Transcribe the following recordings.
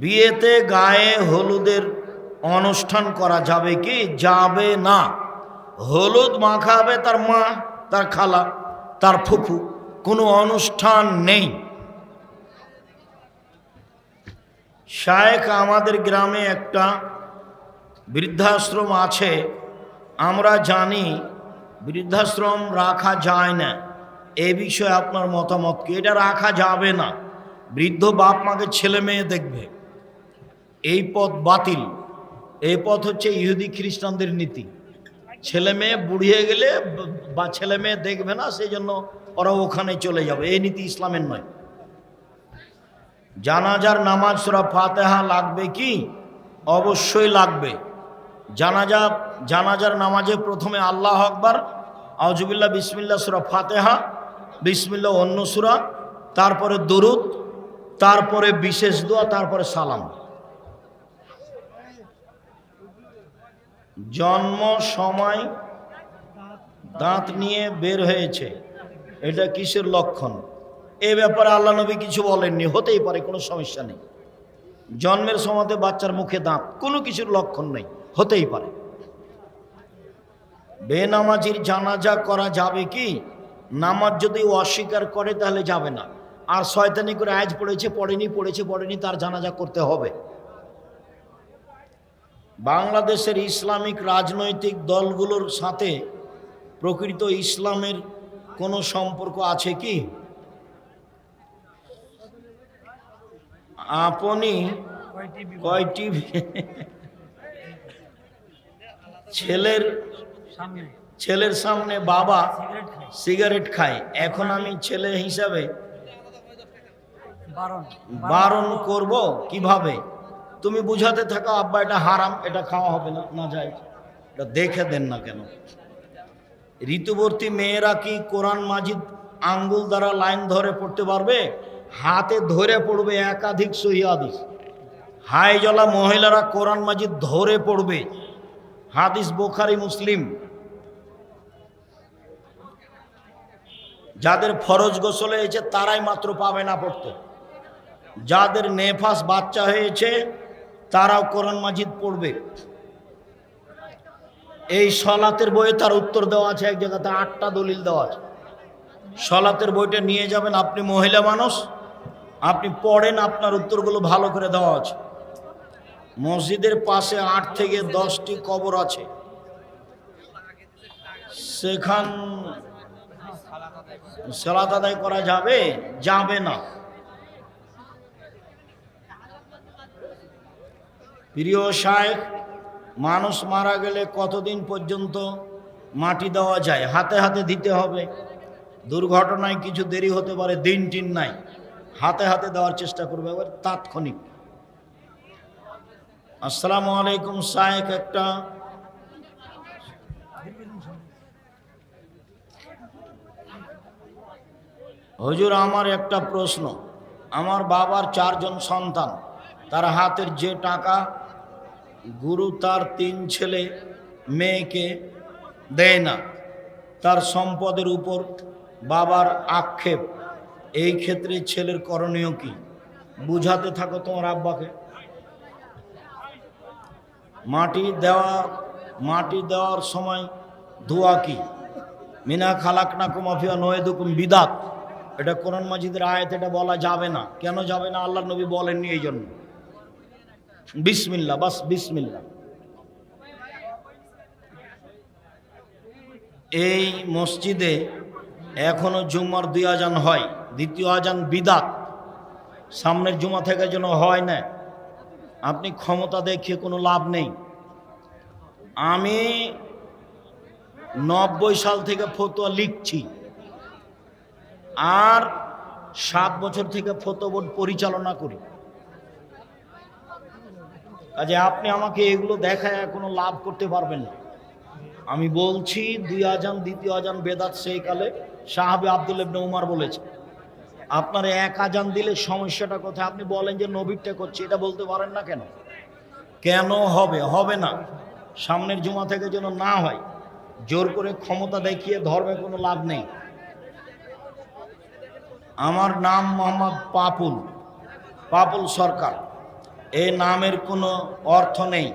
বিয়েতে গায়ে হলুদের অনুষ্ঠান করা যাবে কি? যাবে না। হলুদ মাখাবে তার মা, তার খালা, তার ফুফু। কোনো অনুষ্ঠান নেই। শায়েখ আমাদের গ্রামে একটা বৃদ্ধাশ্রম আছে। আমরা জানি বৃদ্ধাশ্রম রাখা যায় না। এ বিষয়ে আপনার মতামত কি? এটা রাখা যাবে না। বৃদ্ধ বাপ মাকে ছেলে মেয়ে দেখবে। এই পথ বাতিল। এই পথ হচ্ছে ইহুদি খ্রিস্টানদের নীতি। ছেলে মেয়ে বুড়িয়ে গেলে বা ছেলে মেয়ে দেখবে না সেই জন্য ওরা ওখানে চলে যাবে। এই নীতি ইসলামের নয়। জানাজার নামাজ সুরা ফাতেহা লাগবে কি? অবশ্যই লাগবে। জানাজা, জানাজার নামাজে প্রথমে আল্লাহ আকবার আউজুবিল্লাহ বিসমিল্লা সুরা ফাতেহা বিসমিল্লা অন্য সুরা, তারপরে দরুদ, তারপরে বিশেষ দোয়া, তারপরে সালাম। জন্ম সময় দাঁত নিয়ে বের হয়েছে। এটা কিসের লক্ষণ? এ ব্যাপারে আল্লাহ নবী কিছু বলেননি, হতেই পারে, কোনো সমস্যা নেই। জন্মের সময়তে বাচ্চার মুখে দাঁত, কোনো কিছুর লক্ষণ নেই, হতেই পারে। বেনামাজির জানাজা করা যাবে কি? নামাজ যদি অস্বীকার করে, তাহলে যাবে না। আর শয়তানি করে আজ পড়েছে, পড়েনি পড়েছে, পড়েনি, তার জানাজা করতে হবে। বাংলাদেশের ইসলামিক রাজনৈতিক দলগুলোর সাথে প্রকৃত ইসলামের কোনো সম্পর্ক আছে কি? আপনি কয়টি ছেলের ছেলের সামনে বাবা সিগারেট খায়। এখন আমি ছেলে হিসাবে বারণ। বারণ করব কীভাবে? তুমি বুঝাতে থাকো, আব্বা, এটা হারাম, এটা খাওয়া হবে না না যায়। এটা দেখে দেন না কেন? ঋতুবর্তী মেয়েরা কি কোরআন মাজিদ আঙ্গুল দ্বারা লাইন ধরে পড়তে পারবে? হাতে ধরে পড়বে একাধিক সহিদিস হাই জলা মহিলারা কোরআন মাজিদ ধরে পড়বে। হাদিস বোখারি, মুসলিম। যাদের ফরজ গোসল হয়েছে তারাই মাত্র পাবে না পড়তে। যাদের নেফাস বাচ্চা হয়েছে তারাও কোরআন মাজিদ পড়বে। এই সলাতের বইয়ে তার উত্তর দেওয়া আছে, এক জায়গাতে আটটা দলিল দেওয়া আছে। সলাতের বইটা নিয়ে যাবেন, আপনি মহিলা মানুষ, আপনি পড়েন, আপনার উত্তরগুলো ভালো করে দেওয়া আছে। মসজিদের পাশে আট থেকে দশটি কবর আছে। সেখান সালাত আদায় করা যাবে? যাবে না। প্রিয় শায়েখ, মানুষ মারা গেলে কতদিন পর্যন্ত মাটি দেওয়া যায়? হাতে হাতে দিতে হবে। দুর্ঘটনায় কিছু দেরি হতে পারে, দিন টিন নাই। হাতে হাতে দেওয়ার চেষ্টা করবে। এবার তাৎক্ষণিক। আসসালামু আলাইকুম শায়েখ, একটা হুজুর, আমার একটা প্রশ্ন। আমার বাবার চারজন সন্তান, তার হাতের যে টাকা গুরু তার তিন ছেলে মেয়েকে দেয় না। তার সম্পদের উপর বাবার আক্ষেপ। এই ক্ষেত্রে ছেলের করণীয় কি? বুঝাতে থাকো তোমার আব্বাকে। মাটি দেওয়া, মাটি দেওয়ার সময় দোয়া কি? মিনা খালাক না কুমাফিয়া নয়েদুকুম বিদাত। এটা কোরআন মাজিদের আয়াত, এটা বলা যাবে না। কেন যাবে না? আল্লাহ নবী বলেননি এই জন্য বিসমিল্লা বাস বিসমিল্লা এই মসজিদে এখনও জুম্মার দুই আজান হয়, দ্বিতীয় আজান বিদাত। সামনের জুমা থেকে যেন হয় না, আপনি ক্ষমতা দেখিয়ে কোনো লাভ নেই। আমি নব্বই সাল থেকে ফতোয়া লিখছি, আর সাত বছর থেকে ফতো বোর্ড পরিচালনা করি। কাজে আপনি আমাকে এগুলো দেখায় কোনো লাভ করতে পারবেন না। আমি বলছি, দুই আজান, দ্বিতীয় আজান বেদাত সেই কালে সাহাবে আব্দুল উমার বলেছে আপনার এক আজান দিলে সমস্যাটা কোথায়? আপনি বলেন যে নবীরটা করছি, এটা বলতে পারেন না কেন? কেন হবে? হবে না। সামনের জুমা থেকে যেন না হয়, জোর করে ক্ষমতা দেখিয়ে ধর্মে কোনো লাভ নেই। আমার নাম মোহাম্মদ পাপুল পাপুল সরকার। এই নামের কোনো অর্থ নেই।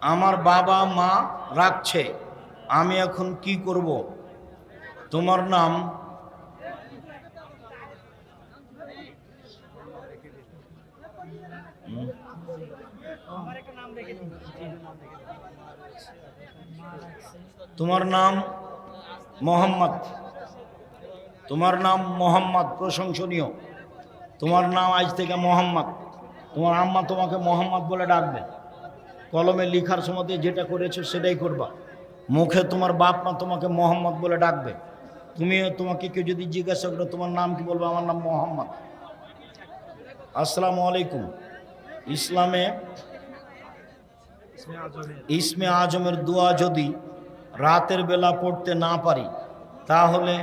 আমার বাবা মা রাখছে। আমি এখন কি করব? তোমার নাম? তোমার নাম মোহাম্মদ। তোমার নাম মোহাম্মদ প্রশংসনীয়। তোমার নাম আজ থেকে মোহাম্মদ। তোমার আম্মা তোমাকে মোহাম্মদ বলে ডাকবে। কলমে লিখার সময় যেটা করেছ সেটাই করবা। মুখে তোমার বাপ মা তোমাকে মোহাম্মদ বলে ডাকবে। তুমি তোমাকে কেউ যদি জিজ্ঞাসা করো তোমার নাম কি বলবে? আমার নাম মোহাম্মদ। আসসালামু আলাইকুম। ইসলামে ইসমে আজমের দোয়া যদি রাতের বেলা পড়তে না পারি, তাহলে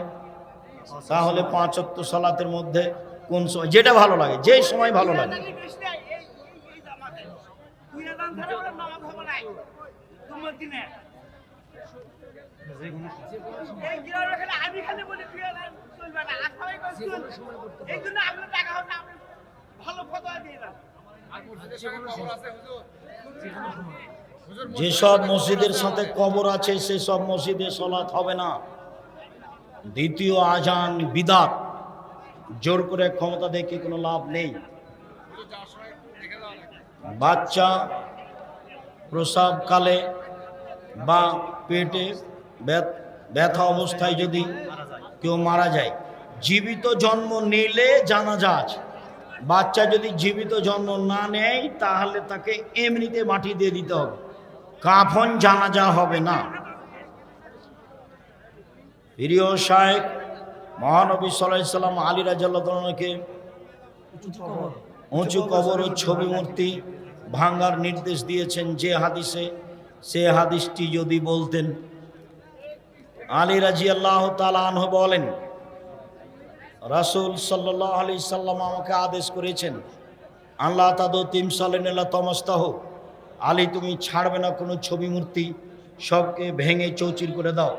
তাহলে পাঁচ অক্ত সালাতের মধ্যে কোন সময় যেটা ভালো লাগে যে সময় ভালো লাগে। যেসব মসজিদের সাথে কবর আছে সেসব মসজিদে সলাৎ হবে না। দ্বিতীয় আজান বিদাত। জোর করে ক্ষমতা দেখে কোনো লাভ নেই। বাচ্চা প্রসাবকালে বা পেটে ব্যথা অবস্থায় যদি কেউ মারা যায়, জীবিত জন্ম নিলে জানাজা আছে। বাচ্চা যদি জীবিত জন্ম না নেয়, তাহলে তাকে এমনিতে মাটি দিয়ে দিতে হবে। কাফন জানাজা হবে না। প্রিয় শাহেক মহানবী সাল্লাম, আলী রাজাল্লাহকে উঁচু কবর ও ছবি মূর্তি ভাঙ্গার নির্দেশ দিয়েছেন যে হাদিসে। সে হাদিসটি যদি বলতেন। আলী রাজি আল্লাহ তালাহ বলেন, রাসুল সাল্লাহ আলি সাল্লাম আমাকে আদেশ করেছেন আল্লাহ তাদো তিম সালেনাল্লাহ তমস্তাহ। আলী তুমি ছাড়বে না কোনো ছবি মূর্তি, সবকে ভেঙে চৌচির করে দাও।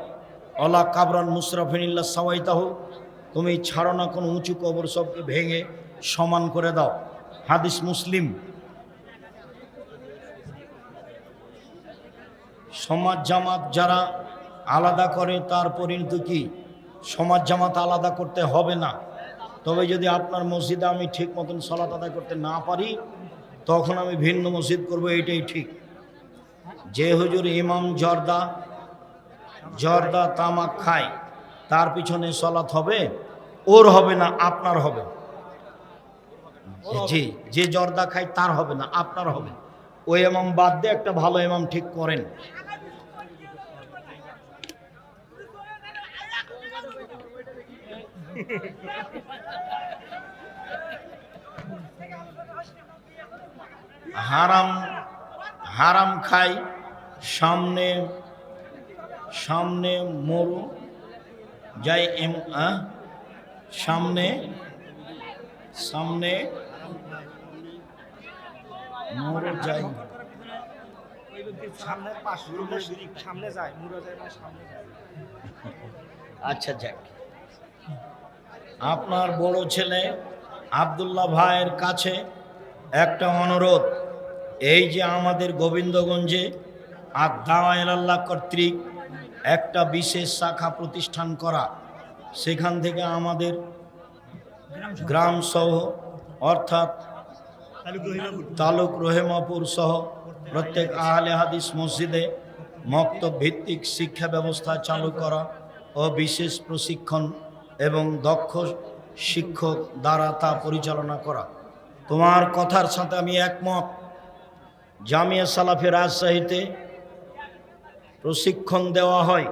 অলা কাবরান মুসরাফিনিল্লা সাওয়াইতাহ, তুমি ছাড়ো না কোনো উঁচু কবর সবকে ভেঙে সমান করে দাও। হাদিস মুসলিম। সমাজ জামাত যারা আলাদা করে, তার পরিণতি কি? সমাজ জামাত আলাদা করতে হবে না। তবে যদি আপনার মসজিদে আমি ঠিক মতন সলাত আদায় করতে না পারি, তখন আমি ভিন্ন মসজিদ করব, এটাই ঠিক। যে হুজুর ইমাম জর্দা জর্দা তামাক খায়, তার পিছনে সলাত হবে, ওর হবে না, আপনার হবে। জি যে জর্দা খায়, তার হবে না, আপনার হবে। ওই এমাম বাদ দিয়ে একটা ভালো এমাম ঠিক করেন। হারাম হারাম খাই সামনে সামনে মরু যাই এম আ? সামনে সামনে মরু যাই সামনে যায় মানে সামনে যায় আচ্ছা যাক আপনার বড় ছেলে আবদুল্লাহ ভাইয়ের কাছে একটা অনুরোধ এই যে আমাদের গোবিন্দগঞ্জে আল্লাহ কর্তৃক একটা বিশেষ শাখা প্রতিষ্ঠান করা। সেখান থেকে আমাদের গ্রাম সহ, অর্থাৎ তালুক রহেমাপুর সহ প্রত্যেক আহলে হাদিস মসজিদে মক্তব ভিত্তিক শিক্ষা ব্যবস্থা চালু করা ও বিশেষ প্রশিক্ষণ এবং দক্ষ শিক্ষক দ্বারা তা পরিচালনা করা। তোমার কথার সাথে আমি একমত। জামিয়া সালাফে রাজশাহীতে প্রশিক্ষণ দেওয়া হয়।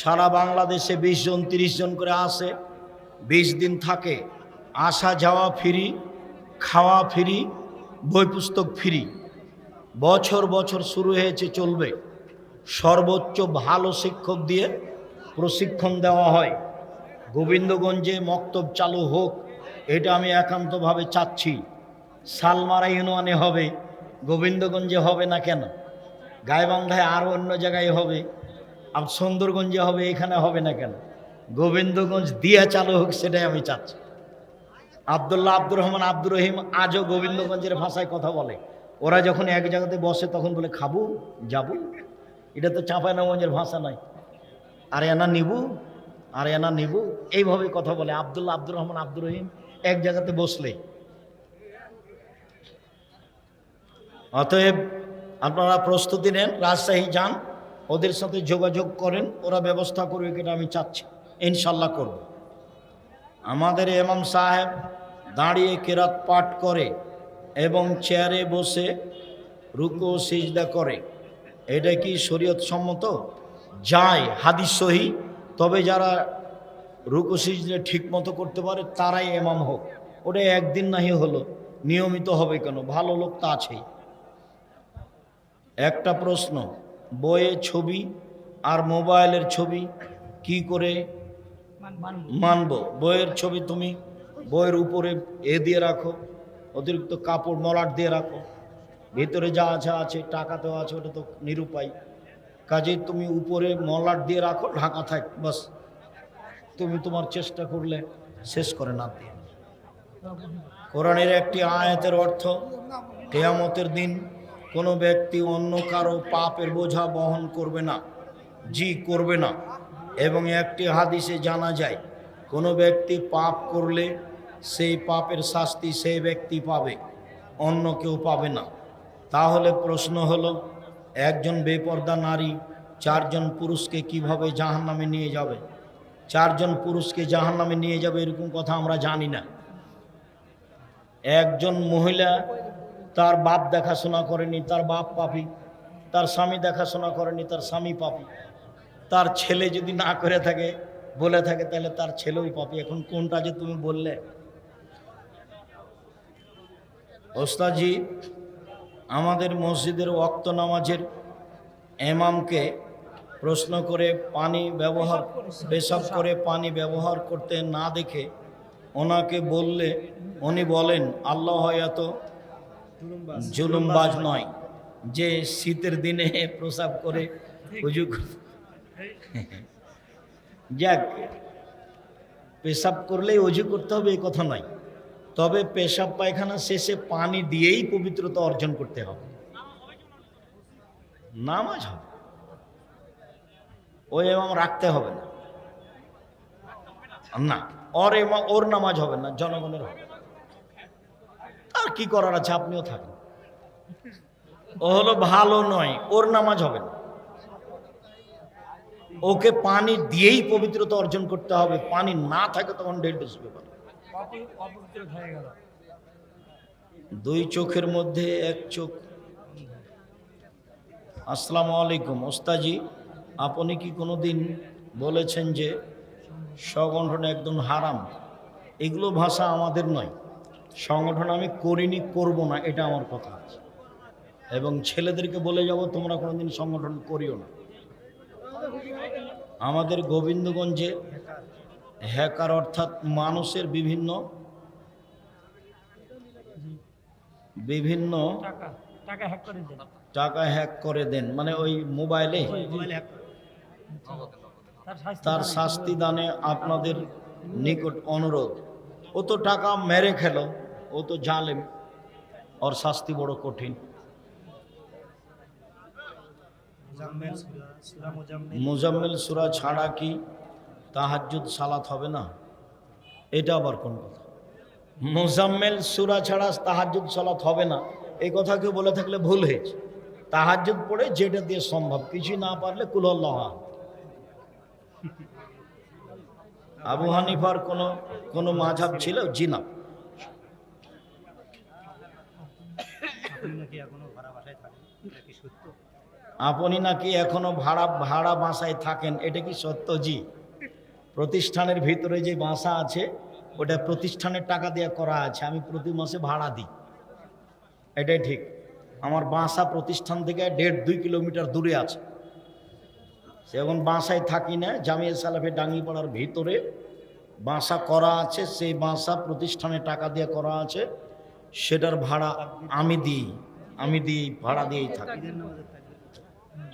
সারা বাংলাদেশে বিশ জন, তিরিশ জন করে আসে। বিশ দিন থাকে। আসা যাওয়া ফ্রি, খাওয়া ফ্রি বই পুস্তক ফ্রি। বছর বছর শুরু হয়েছে, চলবে। সর্বোচ্চ ভালো শিক্ষক দিয়ে প্রশিক্ষণ দেওয়া হয়। গোবিন্দগঞ্জে মক্তব চালু হোক, এটা আমি একান্তভাবে চাচ্ছি। সালমারা ইউনিয়নে হবে, গোবিন্দগঞ্জে হবে না কেন? গাইবান্ধায় আরও অন্য জায়গায় হবে। আর সুন্দরগঞ্জে হবে, এখানে হবে না কেন? গোবিন্দগঞ্জ দিয়ে চালু হোক, সেটাই আমি চাচ্ছি। আবদুল্লাহ আব্দুর রহমান আব্দুর রহিম আজও গোবিন্দগঞ্জের ভাষায় কথা বলে। ওরা যখন এক জায়গাতে বসে, তখন বলে, খাব, যাব? এটা তো চাঁপাইনগঞ্জের ভাষা নয়। আর এনা নিবু, আর এনা নিবু। এইভাবে কথা বলে আবদুল্লাহ আব্দুর রহমান আব্দুর রহিম এক জায়গাতে বসলে। অতএব আপনারা প্রস্তুতি নেন, রাজশাহী যান, ওদের সাথে যোগাযোগ করেন, ওরা ব্যবস্থা করবে এটা আমি চাচ্ছি। ইনশাল্লাহ করব। আমাদের এমাম সাহেব দাঁড়িয়ে কেরাত পাঠ করে এবং চেয়ারে বসে রুকু সিজদা করে। এটা কি শরীয়ত সম্মত? যায়, হাদিস সহি, তবে যারা রুকু সিজদা ঠিক মতো করতে পারে, তারাই এমাম হোক। ওটা একদিন নাহি হলো, নিয়মিত হবে কেন? ভালো লোক তা আছেই। একটা প্রশ্ন বইয়ে ছবি আর মোবাইলের ছবি কি করে মানব? বইয়ের ছবি তুমি বইয়ের উপরে এ দিয়ে রাখো, অতিরিক্ত কাপড় মলাট দিয়ে রাখো। ভিতরে যা আছে আছে টাকাতেও আছে, ওটা তো নিরুপায়। কাজেই তুমি উপরে মলাট দিয়ে রাখো, ঢাকা থাক, বাস। তুমি তোমার চেষ্টা করলে শেষ করে না দিয়ে। কোরআনের একটি আয়াতের অর্থ, কেয়ামতের দিন কোনো ব্যক্তি অন্য কারও পাপের বোঝা বহন করবে না, জি করবে না। এবং একটি হাদিসে জানা যায়, কোনো ব্যক্তি পাপ করলে সেই পাপের শাস্তি সেই ব্যক্তি পাবে, অন্য কেউ পাবে না। তাহলে প্রশ্ন হলো, একজন বেপর্দা নারী চারজন পুরুষকে কীভাবে জাহান্নামে নিয়ে যাবে? চারজন পুরুষকে জাহান্নামে নিয়ে যাবে এরকম কথা আমরা জানি না। একজন মহিলা তার বাপ দেখাশোনা করেনি, তার বাপ পাপি, তার স্বামী দেখাশোনা করেনি, তার স্বামী পাপি। তার ছেলে যদি না করে থাকে, বলে থাকে, তাহলে তার ছেলেও পাপি। এখন কোনটা যে তুমি বললে? ওস্তাজি আমাদের মসজিদের ওক্ত নামাজের এমামকে প্রশ্ন করে পানি ব্যবহার, পেশাব করে পানি ব্যবহার করতে না দেখে ওনাকে বললে, উনি বলেন, আল্লাহ হয়তো জুলুমবাজ। নয়, যে শীতের দিনে প্রসাব করে উজু যাক, পেশাব করলেই অজু করতে হবে এই কথা নয়। তবে পেশাব পায়খানা শেষে পানি দিয়েই পবিত্রতা অর্জন করতে হবে। নামাজ হবে। ওই এবং রাখতে হবে না। না, ওর এমা- ওর নামাজ হবে না, জনগণের হবে। আর কি করার আছে? আপনিও থাকেন। ও হলো ভালো নয়, ওর নামাজ হবে না। ওকে পানি দিয়েই পবিত্রতা অর্জন করতে হবে, পানি না থাকে তখন ডেট বসবে দুই চোখের মধ্যে, এক চোখ। আসসালামু আলাইকুম। ওস্তাজি, আপনি কি কোনোদিন বলেছেন যে সংগঠন একদম হারাম? এগুলো ভাষা আমাদের নয়। সংগঠন আমি করিনি করব না এটা আমার কথা। আছে এবং ছেলেদেরকে বলে যাব তোমরা কোনোদিন সংগঠন করিও না। আমাদের গোবিন্দগঞ্জে হ্যাকার অর্থাৎ মানুষের বিভিন্ন বিভিন্ন টাকা হ্যাক করে দেন। মানে ওই মোবাইলে তার শাস্তি তার শাস্তি দানে আপনাদের নিকট অনুরোধ। ও তো টাকা মেরে খেলো। ও তো জালেম ওর শাস্তি বড় কঠিন। মুজাম্মিল সুরা ছাড়া কি তাহাজ্জুদ সালাত হবে না? এটা আবার কোন কথা? মুজাম্মেল সুরা ছাড়া তাহাজ্জুদ সালাত হবে না। এই কথা কেউ বলে থাকলে ভুল হয়েছে তাহাজ্জুদ পড়ে যেটা দিয়ে সম্ভব কিছু না পারলে কুলল্লাহ আবু হানিফার কোনো কোনো মাঝাব ছিল আপনি নাকি এখনও ভাড়া ভাড়া বাসায় থাকেন? এটা কি সত্য? জি। প্রতিষ্ঠানের ভিতরে যে বাসা আছে, ওটা প্রতিষ্ঠানের টাকা দিয়ে করা আছে। আমি প্রতি মাসে ভাড়া দিই। এটাই ঠিক। আমার বাসা প্রতিষ্ঠান থেকে দেড়, দুই কিলোমিটার দূরে আছে। সে এখন বাসায় থাকি না। জামিয়া সালাফে ডাঙ্গিপাড়ার ভিতরে বাসা করা আছে। সেই বাসা প্রতিষ্ঠানে টাকা দিয়ে করা আছে। সেটার ভাড়া আমি দিই আমি দিই, ভাড়া দিয়েই থাকি।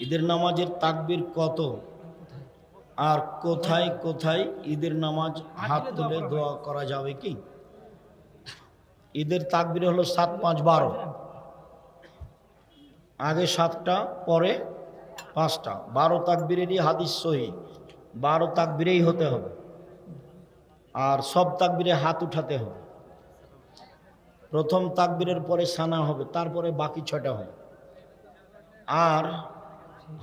ঈদের নামাজের তাকবির কত? আর কোথায় কোথায় ঈদের নামাজ হাত তুলে দোয়া করা যাবে কি? ঈদের তাকবির হলো সাত পাঁচ বারো। আগে সাতটা, পরে পাঁচটা। বারো তাকবিরেরই হাদিস সহি। বারো তাকবিরেই হতে হবে। আর সব তাকবিরে হাত উঠাতে হবে। প্রথম তাকবিরের পরে সানা হবে, তারপরে বাকি ছটা হবে। আর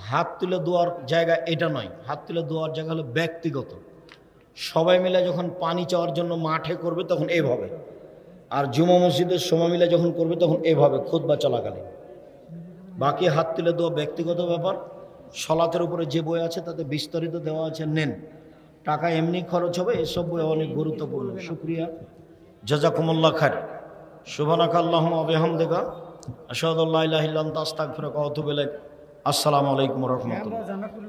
হাত তুলে দেওয়ার জায়গা এটা নয়, হাত তুলে দেওয়ার জায়গা হলো ব্যক্তিগত। সবাই মিলে যখন পানি চাওয়ার জন্য মাঠে করবে তখন এভাবে, আর জুমা মসজিদের সময় মিলে যখন করবে তখন এভাবে খোদ খুতবা চলাকালীন। বাকি হাত তুলে দেওয়া ব্যক্তিগত ব্যাপার, সলাতের উপরে যে বই আছে তাতে বিস্তারিত দেওয়া আছে, নেন। টাকা এমনি খরচ হবে, এসব বই অনেক গুরুত্বপূর্ণ। শুক্রিয়া। জাজাকুমুল্লাহ খার শুভানাক আল্লাহ আবেহামদেগা আসাদুল্লাহ আসসালামু আলাইকুম রহমতুল্লাহ।